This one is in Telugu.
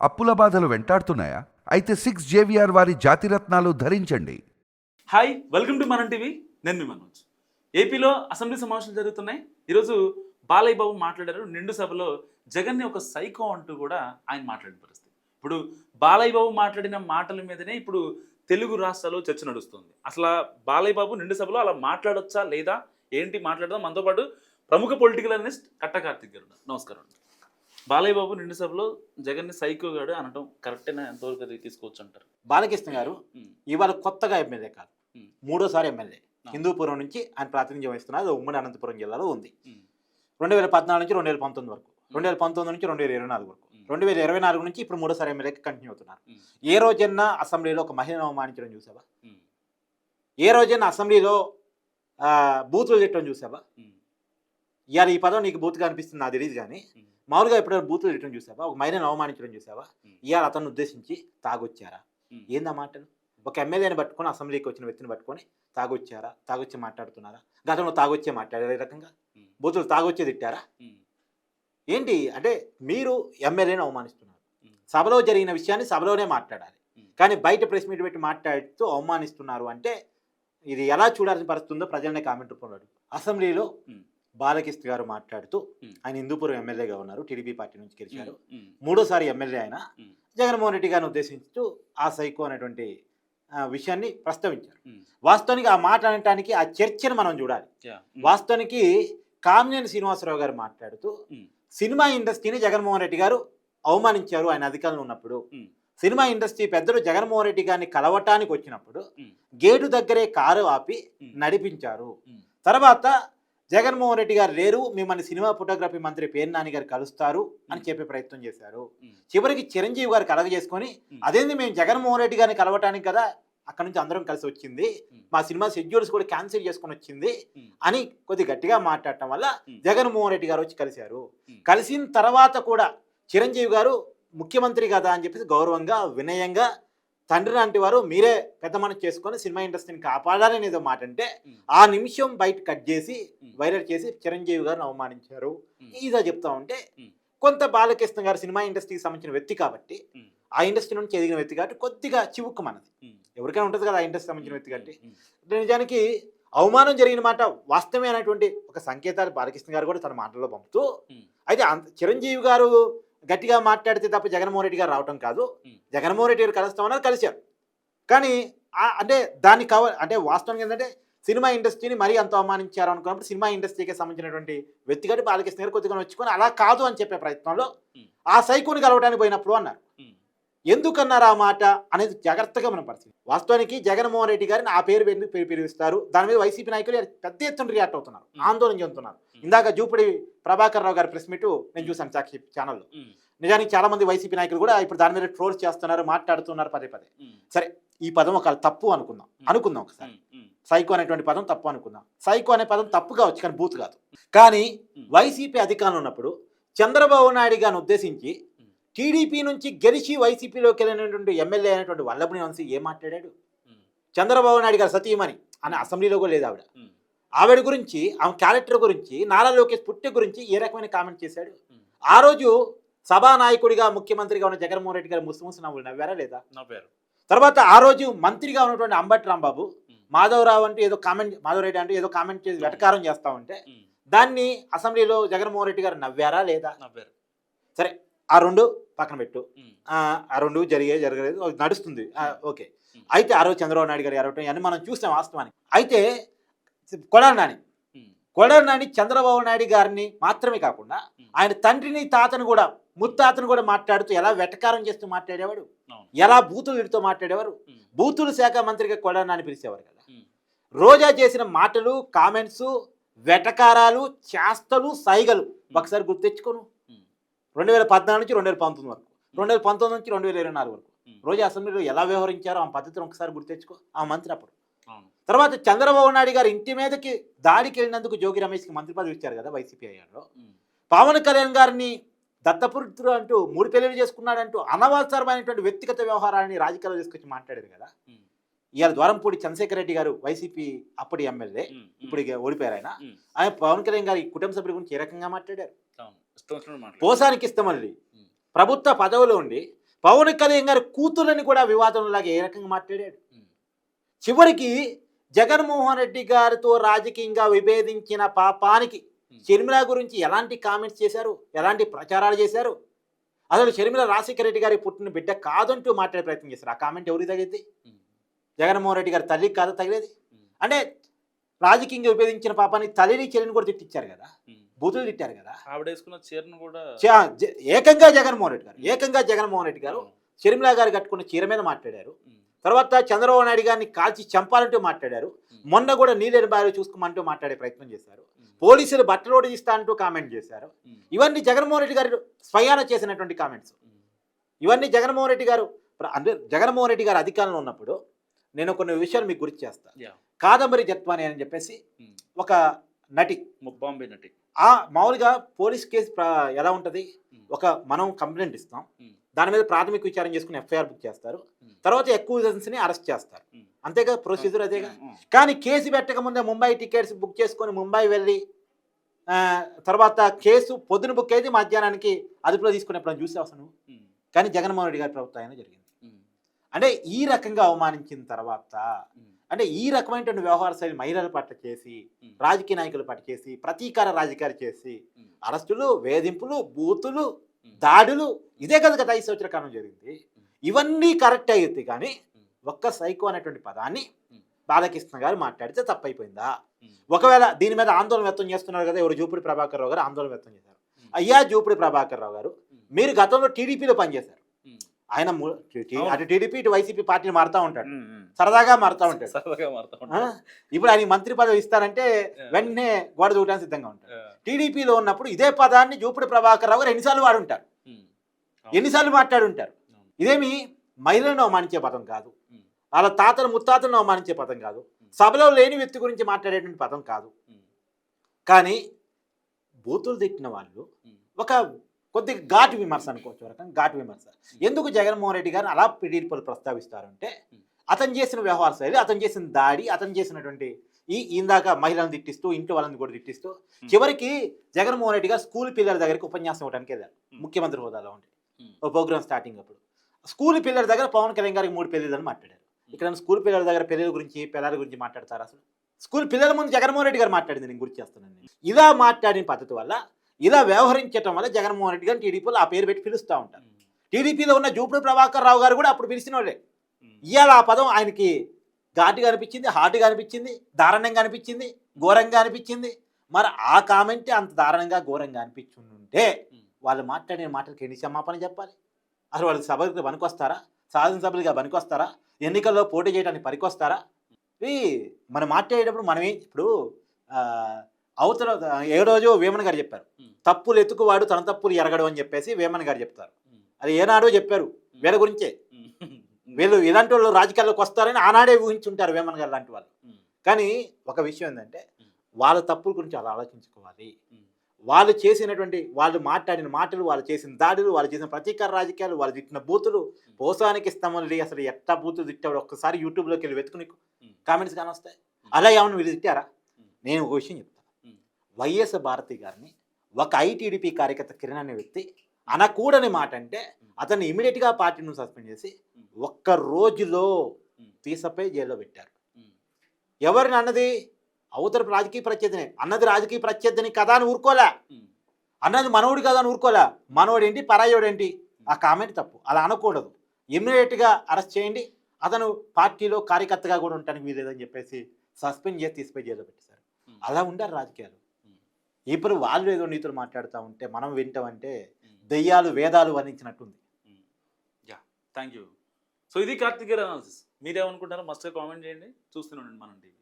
అప్పుల బాధలు వెంటాడుతున్నాయా? అయితే సిక్స్ జేవిఆర్ వారి జాతిరత్నాలు ధరించండి. Hi welcome to Manam TV నేను మీ మనోజ్. ఏపీలో అసెంబ్లీ సమావేశాలు జరుగుతున్నాయి. ఈరోజు బాలయ్య బాబు మాట్లాడారు. నిండు సభలో జగన్ని ఒక సైకో అంటూ కూడా ఆయన మాట్లాడిన పరిస్థితి. ఇప్పుడు బాలయ్య బాబు మాట్లాడిన మాటల మీదనే ఇప్పుడు తెలుగు రాష్ట్రాల్లో చర్చ నడుస్తుంది. అసలు బాలయ్య బాబు నిండు సభలో అలా మాట్లాడొచ్చా లేదా? ఏంటి మాట్లాడదాం? మనతో పాటు ప్రముఖ పొలిటికల్ అనలిస్ట్ కట్ట కార్తిక్ గారు నమస్కారం అండి. బాలయ్య బాబు నిండు సభలో జగన్ని సైకో గాడు అనటం కరెక్టేనా? ఎంతవరకు అది తీసుకోవచ్చు అంటారు బాలకృష్ణ గారు ఇవాళ కొత్తగా ఎమ్మెల్యే కాదు. మూడోసారి ఎమ్మెల్యే. హిందూపురం నుంచి ఆయన ప్రాతినిధ్యం వహిస్తున్నారు. అది ఉమ్మడి అనంతపురం జిల్లాలో ఉంది. రెండు వేల పద్నాలుగు నుంచి రెండు వేల పంతొమ్మిది వరకు. రెండు వేల పంతొమ్మిది నుంచి రెండు వేల ఇరవై నాలుగు వరకు. రెండు వేల ఇరవై నాలుగు నుంచి ఇప్పుడు మూడోసారి ఎమ్మెల్యేకి కంటిన్యూ అవుతున్నారు. ఏ రోజన్నా అసెంబ్లీలో ఒక మహిళను అవమానించడం చూసావా? ఏ రోజన్నా అసెంబ్లీలో బూతులు తిట్టడం చూసావా? ఇవాళ ఈ పదం నీకు బూత్గా అనిపిస్తుంది నాకు తెలియదు కానీ. మామూలుగా ఎప్పుడైనా బూతులు తిట్టడం చూసావా? ఒక మహిళను అవమానించడం చూసావా. ఇవాళ అతను ఉద్దేశించి తాగొచ్చారా. ఏందా మాటలు? ఒక ఎమ్మెల్యేని పట్టుకొని అసెంబ్లీకి వచ్చిన వ్యక్తిని పట్టుకొని తాగొచ్చారా? తాగొచ్చి మాట్లాడుతున్నారా? గతంలో తాగొచ్చే మాట్లాడారు ఈ రకంగా. బూతులు తాగొచ్చే తిట్టారా. ఏంటి? అంటే మీరు ఎమ్మెల్యేని అవమానిస్తున్నారు. సభలో జరిగిన విషయాన్ని సభలోనే మాట్లాడాలి. కానీ బయట ప్రెస్ మీట్ పెట్టి మాట్లాడుతూ అవమానిస్తున్నారు అంటే ఇది ఎలా చూడాల్సిన పరిస్థితి ఉందో ప్రజలనే కామెంట్ రూపంలో అసెంబ్లీలో బాలకృష్ణ గారు మాట్లాడుతూ. ఆయన హిందూపురం ఎమ్మెల్యేగా ఉన్నారు టీడీపీ పార్టీ నుంచి గెలిచారు. మూడోసారి ఎమ్మెల్యే ఆయన. జగన్మోహన్ రెడ్డి గారిని ఉద్దేశిస్తూ ఆ సైకో అనేటువంటి విషయాన్ని ప్రస్తావించారు. వాస్తవానికి ఆ మాట అనటానికి ఆ చర్చను మనం చూడాలి. వాస్తవానికి కామినేని శ్రీనివాసరావు గారు మాట్లాడుతూ. సినిమా ఇండస్ట్రీని జగన్మోహన్ రెడ్డి గారు అవమానించారు ఆయన అధికారంలో ఉన్నప్పుడు. సినిమా ఇండస్ట్రీ పెద్దలు జగన్మోహన్ రెడ్డి గారిని కలవటానికి వచ్చినప్పుడు. గేటు దగ్గరే కారు ఆపి. నడిపించారు. తర్వాత జగన్మోహన్ రెడ్డి గారు లేరు మిమ్మల్ని సినిమా ఫోటోగ్రఫీ మంత్రి పేరు నాని గారు కలుస్తారు అని. చెప్పే ప్రయత్నం చేశారు. చివరికి చిరంజీవి గారు కలగజేసుకొని. అదేంది మేము జగన్మోహన్ రెడ్డి గారిని కలవటానికి కదా అక్కడ నుంచి అందరం కలిసి వచ్చింది. మా సినిమా షెడ్యూల్స్ కూడా క్యాన్సిల్ చేసుకొని వచ్చింది. అని కొద్ది గట్టిగా మాట్లాడటం వల్ల. జగన్మోహన్ రెడ్డి గారు వచ్చి కలిశారు. కలిసిన తర్వాత కూడా చిరంజీవి గారు ముఖ్యమంత్రి కదా అని చెప్పేసి గౌరవంగా వినయంగా తండ్రి లాంటి వారు మీరే పెద్ద మనసు చేసుకొని సినిమా ఇండస్ట్రీని కాపాడాలని ఏదో మాట అంటే. ఆ నిమిషం బయట కట్ చేసి. వైరల్ చేసి చిరంజీవి గారిని అవమానించారు. ఇదో చెప్తా ఉంటే. కొంత బాలకృష్ణ గారు సినిమా ఇండస్ట్రీకి సంబంధించిన వ్యక్తి కాబట్టి. ఆ ఇండస్ట్రీ నుంచి ఎదిగిన వ్యక్తి కాబట్టి కొద్దిగా చివుక్కు మనది. ఎవరికైనా ఉంటుంది కదా ఆ ఇండస్ట్రీ సంబంధించిన వ్యక్తి కాబట్టి. నిజానికి అవమానం జరిగిన మాట వాస్తవమే అనేటువంటి ఒక సంకేతాలు బాలకృష్ణ గారు కూడా తన మాటల్లో పంపుతూ. అయితే అంత చిరంజీవి గారు గట్టిగా మాట్లాడితే తప్ప జగన్మోహన్ రెడ్డి గారు రావటం కాదు. జగన్మోహన్ రెడ్డి గారు కలుస్తామన్నారు కలిశారు కానీ అంటే దాన్ని కవర్ అంటే వాస్తవానికి ఏంటంటే సినిమా ఇండస్ట్రీని మరీ అంత అవమానించారు అనుకున్నప్పుడు సినిమా ఇండస్ట్రీకి సంబంధించినటువంటి వ్యక్తి కాబట్టి బాలకృష్ణ గారు కొద్దిగా వచ్చుకొని అలా కాదు అని చెప్పే ప్రయత్నంలో. ఆ సైకోని కలవడానికి పోయినప్పుడు అన్నారు. ఎందుకన్నారు ఆ మాట అనేది జాగ్రత్తగా మనం పరిస్థితి వాస్తవానికి జగన్మోహన్ రెడ్డి గారిని ఆ పేరు ఎందుకు పేరు పిలుస్తారు దాని మీద వైసీపీ నాయకులు పెద్ద ఎత్తున రియాక్ట్ అవుతున్నారు. ఆందోళన చెందుతున్నారు. ఇందాక జూపిడి ప్రభాకర్ రావు గారి ప్రెస్ మీట్ నేను చూశాను సాక్షి ఛానల్లో. నిజానికి చాలా మంది వైసీపీ నాయకులు కూడా ఇప్పుడు దాని మీద ట్రోల్స్ చేస్తున్నారు మాట్లాడుతున్నారు పదే పదే. సరే ఈ పదం ఒక తప్పు అనుకుందాం. అనుకుందాం ఒకసారి. సైకో అనేటువంటి పదం తప్పు అనుకుందాం సైకో అనే పదం తప్పు కావచ్చు కానీ బూత్ కాదు కానీ. వైసీపీ అధికారంలో ఉన్నప్పుడు చంద్రబాబు నాయుడు గారిని ఉద్దేశించి. టీడీపీ నుంచి గెలిచి వైసీపీలోకి వెళ్ళినటువంటి ఎమ్మెల్యే అయినటువంటి వల్లభని వంశీ ఏం మాట్లాడాడు. చంద్రబాబు నాయుడు గారు సతీమణి అని అసెంబ్లీలో కూడా లేదు ఆవిడ. ఆవిడ గురించి ఆమె క్యారెక్టర్ గురించి నారా లోకేష్ పుట్టి గురించి ఏ రకమైన కామెంట్ చేశాడు. ఆ రోజు సభానాయకుడిగా ముఖ్యమంత్రిగా ఉన్న జగన్మోహన్ రెడ్డి గారు ముస్లిమ్స్ నవ్వులు నవ్వారా లేదా నా పేరు తర్వాత ఆ రోజు మంత్రిగా ఉన్నటువంటి అంబటి రాంబాబు. మాధవరావు అంటే ఏదో కామెంట్ మాధవరెడ్డి అంటే ఏదో కామెంట్ చేసి వెటకారం చేస్తా ఉంటే. దాన్ని అసెంబ్లీలో జగన్మోహన్ రెడ్డి గారు నవ్వారా లేదా నా పేరు సరే ఆ రెండు పక్కన పెట్టు. ఆ రెండు జరిగే జరగలేదు నడుస్తుంది ఓకే. అయితే ఆ రోజు చంద్రబాబు నాయుడు గారు ఎరవటం ఇవన్నీ మనం చూసాం వాస్తవానికి అయితే కొడాలి నాని. కొడాలి నాని చంద్రబాబు నాయుడు గారిని మాత్రమే కాకుండా. ఆయన తండ్రిని తాతను కూడా ముత్తాతను కూడా మాట్లాడుతూ ఎలా వెటకారం చేస్తూ మాట్లాడేవాడు. ఎలా బూతులు వీటితో మాట్లాడేవారు. బూతుల శాఖ మంత్రిగా కొడాలి నాని పిలిచేవారు కదా. రోజా చేసిన మాటలు కామెంట్స్ వెటకారాలు చేష్టలు సైగలు ఒకసారి గుర్తు తెచ్చుకోను ఉమ్. రెండు వేల పద్నాలుగు నుంచి రెండు వేల పంతొమ్మిది వరకు రెండు వేల పంతొమ్మిది నుంచి రెండు వేల ఇరవై నాలుగు వరకు. రోజా అసెంబ్లీలో ఎలా వ్యవహరించారో ఆ పద్ధతిని ఒకసారి గుర్తు తెచ్చుకో ఆ మంత్రి అప్పుడు. తర్వాత చంద్రబాబు నాయుడు గారు ఇంటి మీదకి దాడికి వెళ్ళినందుకు జోగి రమేష్కి మంత్రి పదవి ఇచ్చారు కదా వైసీపీ అయ్యాడు. పవన్ కళ్యాణ్ గారిని దత్తపుత్రుడు అంటూ మూడు పెళ్ళిళ్ళు చేసుకున్నాడంటూ అనవసరమైనటువంటి వ్యక్తిగత వ్యవహారాన్ని రాజకీయాల్లో తీసుకొచ్చి మాట్లాడారు కదా. ఇవాళ ద్వారంపూడి చంద్రశేఖర్ రెడ్డి గారు వైసీపీ అప్పటి ఎమ్మెల్యే. ఇప్పుడు ఓడిపోయారు ఆయన. ఆయన పవన్ కళ్యాణ్ గారి కుటుంబ సభ్యుల గురించి ఏ రకంగా మాట్లాడారు. పోసానికి ఉమ్. ప్రభుత్వ పదవిలో ఉండి పవన్ కళ్యాణ్ గారి కూతురని కూడా వివాదంలాగా ఏ రకంగా మాట్లాడాడు. చివరికి జగన్మోహన్ రెడ్డి గారితో రాజకీయంగా విభేదించిన పాపానికి. షర్మిల గురించి ఎలాంటి కామెంట్స్ చేశారు ఎలాంటి ప్రచారాలు చేశారు అసలు షర్మిల రాజశేఖర రెడ్డి గారి పుట్టిన బిడ్డ కాదంటూ మాట్లాడే ప్రయత్నం చేశారు ఆ కామెంట్ ఎవరికి తగిలింది ఉమ్. జగన్మోహన్ రెడ్డి గారి తల్లికి కాదా తగిలేది. అంటే రాజకీయంగా విభేదించిన పాపానికి తల్లిని చెల్లిని కూడా తిట్టించారు కదా. బూతులు తిట్టారు కదా చీరను కూడా ఏకంగా జగన్మోహన్ రెడ్డి గారు ఏకంగా జగన్మోహన్ రెడ్డి గారు. షర్మిల గారు కట్టుకున్న చీర మీద మాట్లాడారు. తర్వాత చంద్రబాబు నాయుడు గారిని కాల్చి చంపాలంటూ మాట్లాడారు. మొన్న కూడా నీళ్ళని బాగా చూసుకోమంటూ మాట్లాడే ప్రయత్నం చేశారు. పోలీసులు బట్టలోడి ఇస్తా అంటూ కామెంట్ చేశారు. ఇవన్నీ జగన్మోహన్ రెడ్డి గారు స్వయాన చేసినటువంటి కామెంట్స్. ఇవన్నీ జగన్మోహన్ రెడ్డి గారు అంటే జగన్మోహన్ రెడ్డి గారు అధికారంలో ఉన్నప్పుడు నేను కొన్ని విషయాలు మీకు గుర్తు చేస్తాను యా. కాదంబరి జత్వాని అని చెప్పేసి ఉమ్. ఒక నటి బాంబే నటి ఆ మామూలుగా పోలీస్ కేసు ఎలా ఉంటుంది ఉమ్. ఒక మనం కంప్లైంట్ ఇస్తాం ఉమ్. దాని మీద ప్రాథమిక విచారణ చేసుకుని ఎఫ్ఐఆర్ బుక్ చేస్తారు. తర్వాత ని అరెస్ట్ చేస్తారు. అంతేగా ప్రొసీజర్ అదేగా. కానీ కేసు పెట్టక ముందే ముంబై టికెట్స్ బుక్ చేసుకొని ముంబై వెళ్ళి తర్వాత కేసు పొద్దున బుక్ అయితే మధ్యాహ్నానికి అదుపులో తీసుకుని ఎప్పుడైనా చూసే ఉమ్. కానీ జగన్మోహన్ రెడ్డి గారి ప్రభుత్వం అయినా జరిగింది. అంటే ఈ రకంగా అవమానించిన తర్వాత. అంటే ఈ రకమైనటువంటి వ్యవహార శైలి మహిళల పట్ల చేసి. రాజకీయ నాయకుల పట్ల చేసి ప్రతీకార రాజకీయాలు చేసి. అరెస్టులు వేధింపులు బూతులు. దాడులు ఇదే కదా గత ఐదు సంవత్సరాల కాలం జరిగింది ఇవన్నీ కరెక్ట్ అయితే కానీ ఒక్క సైకో అనేటువంటి పదాన్ని. బాలకృష్ణ గారు మాట్లాడితే తప్పైపోయిందా. ఒకవేళ దీని మీద ఆందోళన వ్యక్తం చేస్తున్నారు కదా ఎవరు జూపిడి ప్రభాకర్ రావు గారు ఆందోళన వ్యక్తం చేశారు. అయ్యా జూపిడి ప్రభాకర్ రావు గారు. మీరు గతంలో టీడీపీలో పనిచేశారు. ఆయన. అటు టీడీపీ ఇటు వైసీపీ పార్టీని మారుతా ఉంటాడు. సరదాగా మారుతా ఉంటాడు సరదాగా మారుతా? ఉంటాడు. ఇప్పుడు ఆయన మంత్రి పదవి ఇస్తారంటే. వెంటనే గోడ దూకడానికి సిద్ధంగా ఉంటాడు. టీడీపీలో ఉన్నప్పుడు ఇదే పదాన్ని జూపిడి ప్రభాకర్ రావు గారు ఎన్నిసార్లు వాడుంటారు. ఎన్నిసార్లు మాట్లాడుంటారు. ఇదేమి మహిళలను అవమానించే పదం కాదు. వాళ్ళ తాతలు ముత్తాతలను అవమానించే పదం కాదు సభలో లేని వ్యక్తి గురించి మాట్లాడేటువంటి పదం కాదు. కానీ బూతులు తిట్టిన వాళ్ళు. ఒక కొద్దిగా ఘాటు విమర్శ అనుకోవచ్చు ఒక రకం ఘాటు విమర్శ ఎందుకు జగన్మోహన్ రెడ్డి గారిని అలా టీడీపీలు ప్రస్తావిస్తారంటే. అతను చేసిన వ్యవహార శైలి అతను చేసిన దాడి అతను చేసినటువంటి ఈ ఇందాక మహిళలను తిట్టిస్తూ ఇంటి వాళ్ళని కూడా తిట్టిస్తూ చివరికి జగన్మోహన్ రెడ్డి గారు స్కూల్ పిల్లల దగ్గరికి ఉపన్యాసం ఇవ్వడానికి వెళ్ళారు. ముఖ్యమంత్రి హోదాలో ఉండి. ఓ ప్రోగ్రామ్ స్టార్టింగ్ అప్పుడు స్కూల్ పిల్లల దగ్గర పవన్ కళ్యాణ్ గారికి మూడు పెళ్ళిళ్ళని మాట్లాడారు ఇక్కడ స్కూల్ పిల్లల దగ్గర పెళ్ళిళ్ళ గురించి పిల్లల గురించి మాట్లాడతారు అసలు స్కూల్ పిల్లల ముందు జగన్మోహన్ రెడ్డి గారు మాట్లాడింది నేను గుర్తు చేస్తున్నాను నేను. ఇలా మాట్లాడిన పద్ధతి వల్ల ఇలా వ్యవహరించడం వల్ల జగన్మోహన్ రెడ్డి గారిని టీడీపీలో ఆ పేరు పెట్టి పిలుస్తూ ఉంటారు. టీడీపీలో ఉన్న జూపుడు ప్రభాకర్ రావు గారు కూడా అప్పుడు పిలిచిన వాళ్ళే ఉమ్. ఇవాళ ఆ పదం ఆయనకి ఘాటుగా అనిపించింది హాటుగా అనిపించింది దారుణంగా అనిపించింది ఘోరంగా అనిపించింది మరి ఆ కామెంటే అంత దారుణంగా ఘోరంగా అనిపించుంటే. వాళ్ళు మాట్లాడిన మాటలకి ఎన్ని క్షమాపణ చెప్పాలి అసలు వాళ్ళు సభకు పనికొస్తారా శాసనసభలుగా పనికొస్తారా ఎన్నికల్లో పోటీ చేయడానికి పనికొస్తారా ఇది మనం మాట్లాడేటప్పుడు మనమే ఇప్పుడు అవతల ఏ రోజు వేమన్ గారు చెప్పారు. తప్పులు ఎత్తుకువాడు తన తప్పులు ఎరగడు అని చెప్పేసి వేమన్ గారు చెప్తారు. అది ఏనాడో చెప్పారు వీళ్ళ గురించే. వీళ్ళు ఇలాంటి వాళ్ళు రాజకీయాల్లోకి వస్తారని ఆనాడే ఊహించుంటారు వేమన్ గారు లాంటి వాళ్ళు. కానీ ఒక విషయం ఏంటంటే. వాళ్ళ తప్పుల గురించి అలా ఆలోచించుకోవాలి. వాళ్ళు చేసినటువంటి వాళ్ళు మాట్లాడిన మాటలు వాళ్ళు చేసిన దాడులు వాళ్ళు చేసిన ప్రతీకార రాజకీయాలు వాళ్ళు తిట్టిన బూతులు పోసానికి ఇస్తామని అసలు ఎట్టా బూతులు తిట్టాడు ఒక్కసారి యూట్యూబ్లోకి వెళ్ళి వెతుకుని. కామెంట్స్ కానీ వస్తాయి అలా ఏమన్నా వీళ్ళు తిట్టారా. నేను ఒక విషయం చెప్తాను. వైఎస్ భారతి గారిని ఒక ఐటీడీపీ కార్యకర్త కిరణ్ అనే వ్యక్తి అనకూడని మాట అంటే అతన్ని ఇమీడియట్గా పార్టీ నుంచి సస్పెండ్ చేసి. ఒక్క రోజులో. తీసపై జైల్లో పెట్టారు. ఎవరిని అన్నది అవతల రాజకీయ ప్రత్యర్థిని అన్నది రాజకీయ ప్రత్యర్థిని కదా అని ఊరుకోలే. అన్నది మనోడు కదా అని ఊరుకోలే మనోడేంటి పరాయోడేంటి ఆ కామెంట్ తప్పు అలా అనకూడదు ఇమ్మీడియట్గా అరెస్ట్ చేయండి అతను పార్టీలో కార్యకర్తగా కూడా ఉండటానికి వీలేదని చెప్పేసి సస్పెండ్ చేసి తీసిపోయి జైల్లో పెట్టేశారు. అలా ఉండారు రాజకీయాలు. ఇప్పుడు వాళ్ళు ఏదో నీతులు మాట్లాడుతూ ఉంటే మనం వింటామంటే. దెయ్యాలు వేదాలు వర్ణించినట్టుంది. యా థ్యాంక్ యూ సో ఇది కార్తికేయ అనాలిసిస్ మీరేమనుకుంటారో మస్ట్ కామెంట్ చేయండి. చూస్తూనే ఉండండి మనం టీవీ.